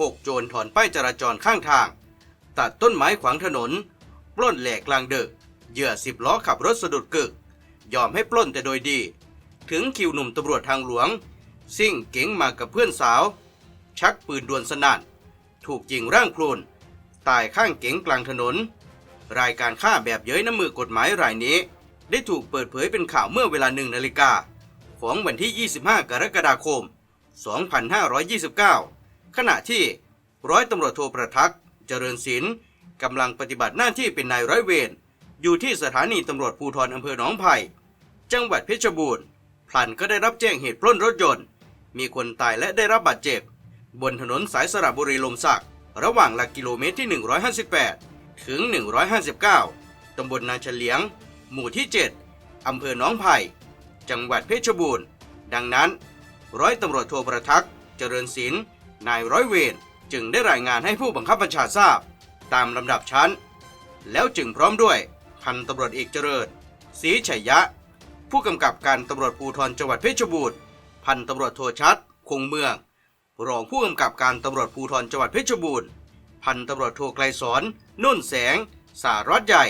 หกโจรถอนป้ายจราจรข้างทาง ตัดต้นไม้ขวางถนน ปล้นแหลกกลางดึก เหยื่อสิบล้อขับรถสะดุดกึก ยอมให้ปล้นแต่โดยดี ถึงคิวหนุ่มตำรวจทางหลวง ซิ่งเก๋งมากับเพื่อนสาว ชักปืนดวลสนั่น ถูกยิงร่างพลุนตายข้างเก๋งกลางถนน รายการฆ่าแบบเย้ยน้ำมือกฎหมายรายนี้ ได้ถูกเปิดเผยเป็นข่าวเมื่อเวลาหนึ่งนาฬิกาของวันที่ 25 กรกฎาคม 2529 ขณะที่ร้อยตำรวจโทประทักษ์เจริญศิลป์กำลังปฏิบัติหน้าที่เป็นนายร้อยเวรอยู่ที่สถานีตำรวจภูธรอำเภอหนองไผ่จังหวัดเพชรบูรณ์พลันก็ได้รับแจ้งเหตุปล้นรถยนต์ มีคนตายและได้รับบาดเจ็บ บนถนนสายสระบุรีลมศักระหว่างหลักกิโลเมตรที่ 158 ถึง 159 ตำบลนาเฉลียง หมู่ที่ 7 อำเภอหนองไผ่ จังหวัดเพชรบูรณ์ ดังนั้น ร้อยตำรวจโทประทักษ์เจริญศิลป์ นายร้อยเวรจึงได้รายงานให้ผู้บังคับบัญชาทราบ ตามลำดับชั้น แล้วจึงพร้อมด้วยพันตำรวจเอกเจริญศรีชัยยะ ผู้กำกับการตำรวจภูธรจังหวัดเพชรบูรณ์พันตำรวจโทชัด คงเมือง รองผู้กำกับการตำรวจภูธรจังหวัดเพชรบูรณ์พันตำรวจโทไกลสอนนุ่นแสง สารวัตรใหญ่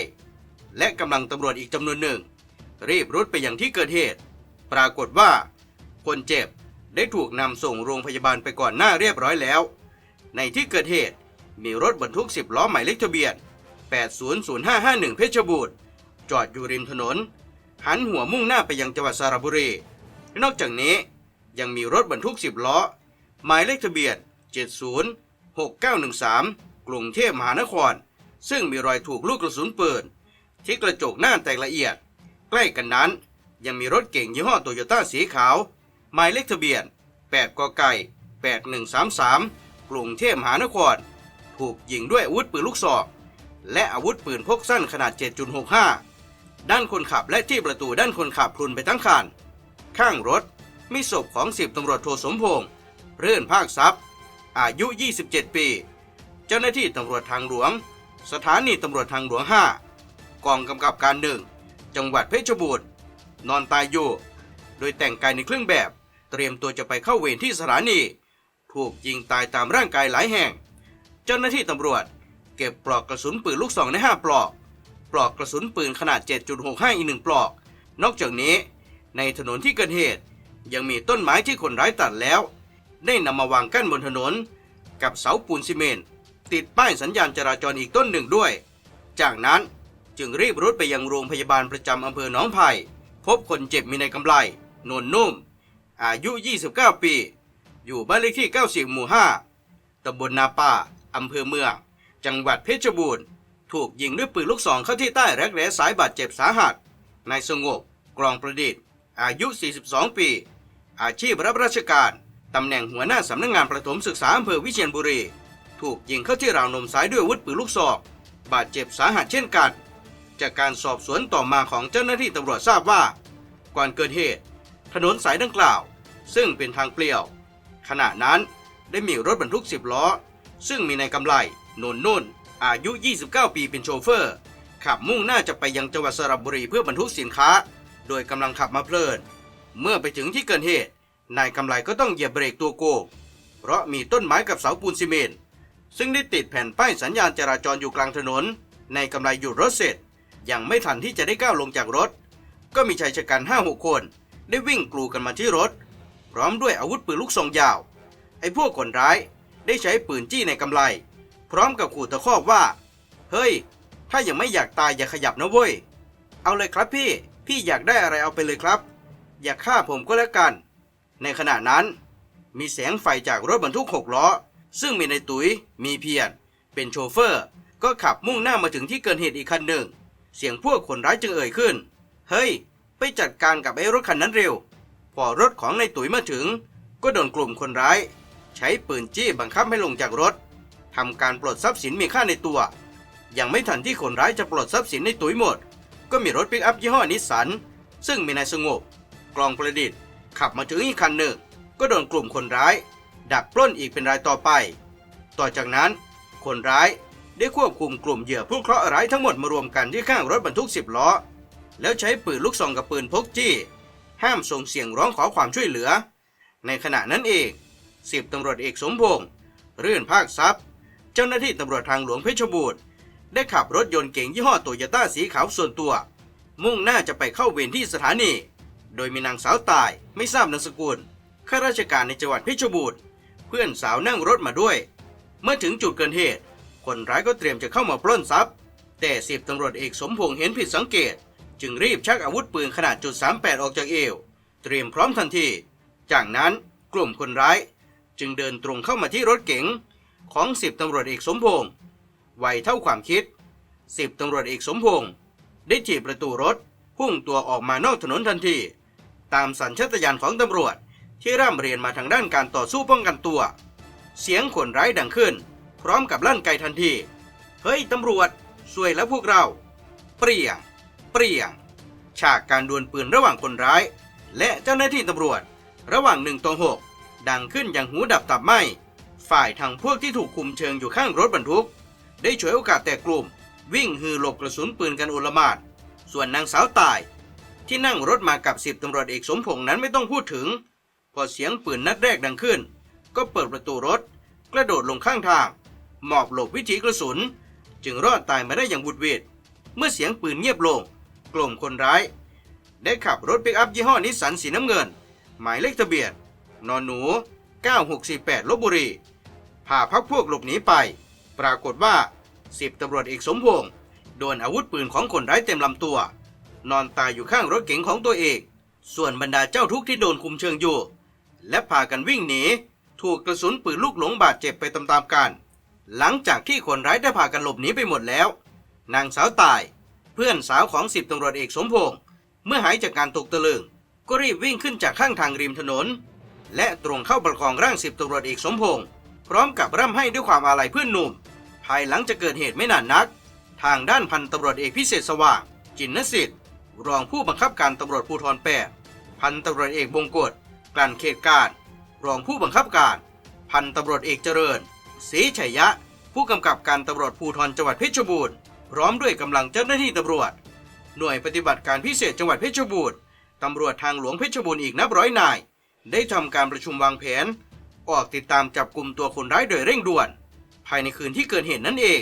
และกำลังตำรวจอีกจำนวนหนึ่ง รีบรุดไปยังที่เกิดเหตุ ปรากฏว่า คนเจ็บ ได้ถูกนำส่งโรงพยาบาลไปก่อนหน้าเรียบร้อยแล้ว ในที่เกิดเหตุมีรถบรรทุก 10 ล้อหมายเลขทะเบียน 800551 เพชรบูรณ์จอดอยู่ริมถนน หันหัวมุ่งหน้าไปยังจังหวัดสระบุรี นอกจากนี้ยังมีรถบรรทุก 10 ล้อ หมายเลขทะเบียน 706913 กรุงเทพมหานคร ซึ่งมีรอยถูกลูกกระสุนปืนที่กระจกหน้าแตกละเอียด ใกล้กันนั้นยังมีรถเก่งยี่ห้อโตโยต้าสีขาว หมายเลขทะเบียน 8 กไก่ 8133 กรุงเทพมหานคร ถูกยิงด้วยอาวุธปืนลูกศรและอาวุธปืนพกสั้นขนาด 7.65 ด้านคนขับและที่ประตูด้านคนขับพลุนไปทั้งคัน ข้างรถมีศพของสิบตำรวจโทสมพงษ์เรื่อนภาคทรัพย์ อายุ 27 ปี เจ้าหน้าที่ตำรวจทางหลวง สถานีตำรวจทางหลวง 5 กองกำกับการหนึ่ง จังหวัดเพชรบูรณ์ นอนตายอยู่ โดยแต่งกายในเครื่องแบบ เตรียมตัวจะไปเข้าเวรที่สถานี ถูกยิงตายตามร่างกายหลายแห่ง เจ้าหน้าที่ตำรวจ เก็บปลอกกระสุนปืนลูกซองในห้าปลอก ปลอกกระสุนปืนขนาด 7.65 อีกหนึ่งปลอก นอกจากนี้ ในถนนที่เกิดเหตุ ยังมีต้นไม้ที่คนร้ายตัดแล้ว ได้นำมาวางกั้นบนถนน กับเสาปูนซีเมนต์ติดป้ายสัญญาณจราจรอีกต้นหนึ่งด้วย จากนั้นจึงรีบรุดไปยังโรงพยาบาลประจำอำเภอหนองไผ่พบคนเจ็บมีในกำไลนนนุ่ม อายุ 29 ปี อยู่บ้านเลขที่ 90 หมู่ 5ตำบลนาป่าอำเภอเมือง จังหวัดเพชรบูรณ์ ถูกยิงด้วยปืนลูกซองเข้าที่ใต้รักแร้สายบาดเจ็บสาหัส นายสงบ กรองประดิษฐ์ อายุ 42 ปี อาชีพรับราชการ ตำแหน่งหัวหน้าสำนักงานประถมศึกษาอำเภอวิเชียรบุรี ถูกยิงเข้าที่ราวนมซ้ายด้วยอาวุธปืนลูกซอง บาดเจ็บสาหัสเช่นกัน จากการสอบสวนต่อมาของเจ้าหน้าที่ตำรวจทราบว่า ก่อนเกิดเหตุ ถนนสายดังกล่าว ซึ่งเป็นทางเปลี่ยว ขณะนั้นได้มีรถบรรทุก 10 ล้อ ซึ่งมีนายกำไลนนนุ่น อายุ 29 ปีเป็นโชเฟอร์ ขับมุ่งหน้าจะไปยังจังหวัดสระบุรีเพื่อบรรทุกสินค้า โดยกำลังขับมาเพลิน เมื่อไปถึงที่เกิดเหตุ นายกำไลก็ต้องเหยียบเบรกตัวโกงเพราะมีต้นไม้กับเสาปูนซีเมนต์ซึ่งได้ติดแผ่นป้ายสัญญาณจราจรอยู่กลางถนน ในกำไลหยุดรถเสร็จ ยังไม่ทันที่จะได้ก้าวลงจากรถ ก็มีชายชะกันห้าหกคน ได้วิ่งกลูกันมาที่รถ พร้อมด้วยอาวุธปืนลูกซองยาว ไอ้พวกคนร้ายได้ใช้ปืนจี้ในกำไล พร้อมกับขู่ตะคอกว่า เฮ้ย ถ้ายังไม่อยากตายอย่าขยับนะเว้ย เอาเลยครับพี่ พี่อยากได้อะไรเอาไปเลยครับ อย่าฆ่าผมก็แล้วกัน ในขณะนั้น มีแสงไฟจากรถบรรทุกหกล้อ ซึ่งมีในตุ๋ย มีเพียรเป็นโชเฟอร์ ก็ขับมุ่งหน้ามาถึงที่เกิดเหตุอีกคันหนึ่ง เสียงพวกคนร้ายจึงเอ่ยขึ้น เฮ้ย ไปจัดการกับไอ้รถคันนั้นเร็ว พอรถของในตุ๋ยมาถึง ก็โดนกลุ่มคนร้าย ใช้ปืนจี้บังคับให้ลงจากรถทำการปลดทรัพย์สินมีค่าในตัว ยังไม่ทันที่คนร้ายจะปลดทรัพย์สินในตุ๋ยหมด ก็มีรถปิกอัพยี่ห้อนิสสันซึ่งมีนายสงบกลองประดิษฐ์ ขับมาถึงอีกคันหนึ่ง ก็โดนกลุ่มคนร้าย ดักปล้นอีกเป็นรายต่อไป ต่อจากนั้น คนร้ายได้ควบคุมกลุ่มเหยื่อผู้เคราะห์ร้ายทั้งหมดมารวมกันที่ข้างรถบรรทุกสิบล้อ แล้วใช้ปืนลูกซองกับปืนพกจี้ ห้ามส่งเสียงร้องขอความช่วยเหลือ ในขณะนั้นเองสิบตำรวจเอกสมพงษ์เรื่อนภาคทรัพย์ เจ้าหน้าที่ตำรวจทางหลวงเพชรบูรณ์ได้ขับรถยนต์เก๋งยี่ห้อโตโยต้าสีขาวส่วนตัว มุ่งหน้าจะไปเข้าเวรที่สถานี โดยมีนางสาวตายไม่ทราบนามสกุลข้าราชการในจังหวัดเพชรบูรณ์เพื่อนสาวนั่งรถมาด้วย เมื่อถึงจุดเกิดเหตุ คนร้ายก็เตรียมจะเข้ามาปล้นทรัพย์ แต่สิบตำรวจเอกสมพงษ์เห็นผิดสังเกต จึงรีบชักอาวุธปืนขนาดจุด38 ออกจากเอว เตรียมพร้อมทันที จากนั้นกลุ่มคนร้าย จึงเดินตรงเข้ามาที่รถเก๋งของสิบตำรวจเอกสมพงษ์ไวเท่าความคิดสิบตำรวจเอกสมพงษ์ได้ถีบประตูรถพุ่งตัวออกมานอกถนนทันที ตามสัญชาตญาณของตำรวจที่ร่ำเรียนมาทางด้านการต่อสู้ป้องกันตัว เสียงคนร้ายดังขึ้น พร้อมกับลั่นไกทันที เฮ้ยตำรวจสวยแล้วพวกเรา เปรี้ยง เปรี้ยง ฉากการดวลปืนระหว่างคนร้าย และเจ้าหน้าที่ตำรวจ ระหว่างหนึ่งต่อหกดังขึ้นอย่างหูดับตับไหมฝ่ายทางพวกที่ถูกคุมเชิงอยู่ข้างรถบรรทุก ได้ฉวยโอกาสแต่กลุ่ม วิ่งฮือหลบกระสุนปืนกันโอลมานส่วนนางสาวตาย ที่นั่งรถมากับสิบตำรวจเอกสมพงษ์นั้นไม่ต้องพูดถึง พอเสียงปืนนัดแรกดังขึ้น ก็เปิดประตูรถ กระโดดลงข้างทาง หมอบหลบวิถีกระสุน จึงรอดตายมาได้อย่างบุดหวิดเมื่อเสียงปืนเงียบลง กลุ่มคนร้าย ได้ขับรถปิกอัพยี่ห้อนิสสันสีน้ำเงิน หมายเลขทะเบียนนอนหนู 9648ลบบุรีพาพักพวกหลบหนีไป ปรากฏว่าสิบตำรวจเอกสมพงษ์โดนอาวุธปืนของคนร้ายเต็มลำตัว นอนตายอยู่ข้างรถเก๋งของตัวเอง ส่วนบรรดาเจ้าทุกข์ที่โดนคุมเชิงอยู่ และพากันวิ่งหนี ถูกกระสุนปืนลูกหลงบาดเจ็บไปตามๆกัน หลังจากที่คนร้ายได้พากันหลบหนีไปหมดแล้ว นางสาวตาย พื่อนสาวของสิบตำรวจเอกสมพงษ์เมื่อหายจากการตกตะลึงก็รีบวิ่งขึ้นจากข้างทางริมถนน และตรงเข้าประคองร่างสิบตำรวจเอกสมพงษ์พร้อมกับร่ำให้ด้วยความอาลัยเพื่อนหนุ่ม ภายหลังจะเกิดเหตุไม่นานนัก ทางด้านพันตำรวจเอกพิเศษสว่าง จินนสิทธิ์ รองผู้บังคับการตำรวจภูธรแปดพันตำรวจเอกบงกฎกลั่นเขตการ รองผู้บังคับการ พันตำรวจเอกเจริญศรีชัยยะ ผู้กำกับการตำรวจภูธรจังหวัดเพชรบูรณ์ พร้อมด้วยกำลังเจ้าหน้าที่ตำรวจ หน่วยปฏิบัติการพิเศษจังหวัดเพชรบูรณ์ตำรวจทางหลวงเพชรบูรณ์อีกนับร้อยนาย ได้ทำการประชุมวางแผน ออกติดตามจับกลุ่มตัวคนร้ายโดยเร่งด่วน ภายในคืนที่เกิดเหตุนั่นเอง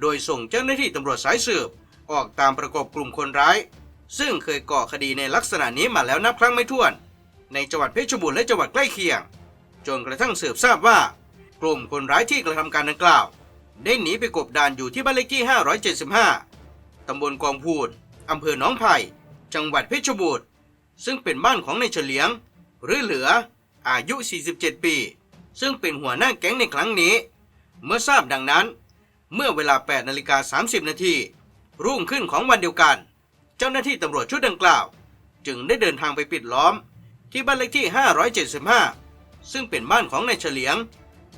โดยส่งเจ้าหน้าที่ตำรวจสายสืบ ออกตามประกบกลุ่มคนร้าย ซึ่งเคยก่อคดีในลักษณะนี้มาแล้วนับครั้งไม่ถ้วน ในจังหวัดเพชรบูรณ์และจังหวัดใกล้เคียง จนกระทั่งสืบทราบว่า กลุ่มคนร้ายที่กระทำการดังกล่าว ได้หนีไปกบดานอยู่ที่บ้านเลขที่ 575 ตำบลกองพูนอำเภอหนองไผ่ จังหวัดเพชรบูรณ์ ซึ่งเป็นบ้านของนายเฉลียง หรือเหลือ อายุ 47 ปี ซึ่งเป็นหัวหน้าแก๊งในครั้งนี้ เมื่อทราบดังนั้น เมื่อเวลา 8 นาฬิกา 30 นาที รุ่งขึ้นของวันเดียวกัน เจ้าหน้าที่ตำรวจชุดดังกล่าว จึงได้เดินทางไปปิดล้อม ที่บ้านเลขที่ 575 ซึ่งเป็นบ้านของนายเฉลียง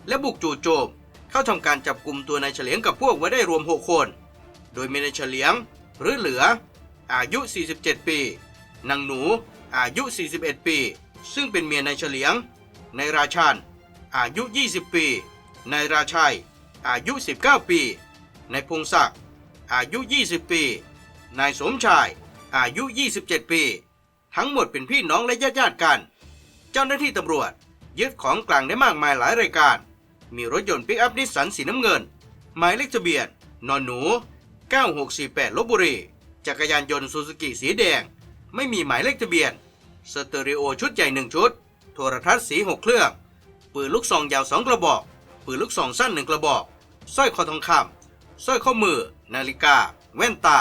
และบุกจู่โจม เข้าทำการจับกลุ่มตัวนายเฉลียงกับพวกไว้ได้รวม 6 คน โดยมีนายเฉลียง หรือเหลือ อายุ 47 ปี นางหนู อายุ 41 ปี ซึ่งเป็นเมียนายเฉลียง นายราชันอายุ 20 ปี นายราชัย อายุ 19 ปี นายพงศักดิ์ อายุ 20 ปี นายสมชาย อายุ 27 ปี ทั้งหมดเป็นพี่น้องและญาติญาติกัน เจ้าหน้าที่ตำรวจยึดของกลางได้มากมายหลายรายการ มีรถยนต์ปิกอัพนิสสันสีน้ำเงิน หมายเลขทะเบียนนอนหนู 9648ลบบุรี จักรยานยนต์ซูซูกิสีแดง ไม่มีหมายเลขทะเบียน สเตอริโอชุดใหญ่หนึ่งชุด โทรทัศน์สีหกเครื่อง ปืนลูกซองยาวสองกระบอก ปืนลูกซองสั้นหนึ่งกระบอก สร้อยคอทองคำสร้อยข้อมือ นาฬิกา แว่นตา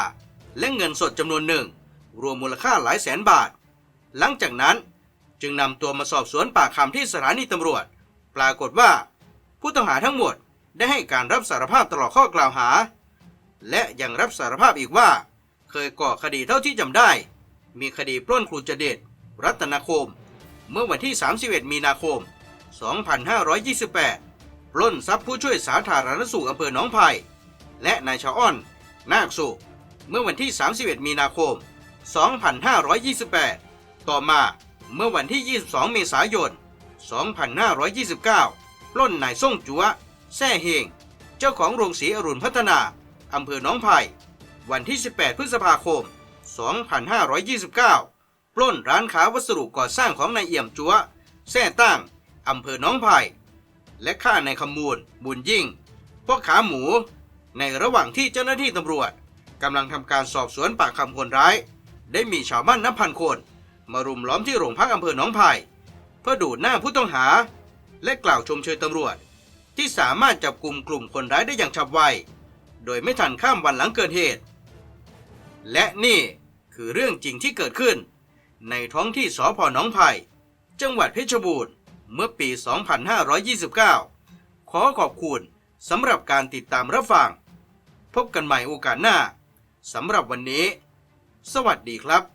และเงินสดจำนวนหนึ่ง รวมมูลค่าหลายแสนบาท หลังจากนั้นจึงนำตัวมาสอบสวนปากคำที่สถานีตำรวจ ปรากฏว่า ผู้ต้องหาทั้งหมดได้ให้การรับสารภาพตลอดข้อกล่าวหา และยังรับสารภาพอีกว่า เคยก่อคดีเท่าที่จำได้ มีคดีปล้นครูจเดชรัตนคม เมื่อวันที่ 31 มีนาคม 2528 ปล้นทรัพย์ผู้ช่วยสาธารณสุขอำเภอหนองไผ่และนายชาอ้อน นาคสุขเมื่อวันที่ 31 มีนาคม 2528 ต่อมาเมื่อวันที่ 22 เมษายน 2529 ปล้นนายส่งจัวแซ่เฮง เจ้าของโรงสีอรุณพัฒนา อำเภอหนองไผ่ วันที่ 18 พฤษภาคม 2529 ปล้นร้านค้าวัสดุก่อสร้างของนายเอี่ยมจัวแซ่ตั้ง อำเภอหนองไผ่ และฆ่านายขมูล บุญยิ่งพวกขาหมู ในระหว่างที่เจ้าหน้าที่ตำรวจกำลังทำการสอบสวนปากคำคนร้าย ได้มีชาวบ้านนับพันคน มารุมล้อมที่โรงพักอำเภอหนองไผ่เพื่อดูดหน้าผู้ต้องหา และกล่าวชมเชยตำรวจ ที่สามารถจับกลุ่มกลุ่มคนร้ายได้อย่างฉับไว โดยไม่ทันข้ามวันหลังเกิดเหตุ และนี่คือเรื่องจริงที่เกิดขึ้น ในท้องที่สพหนองไผ่จังหวัดเพชรบูรณ์เมื่อปี 2529 ขอขอบคุณสำหรับการติดตามรับฟัง พบกันใหม่โอกาสหน้าสำหรับวันนี้ สวัสดีครับ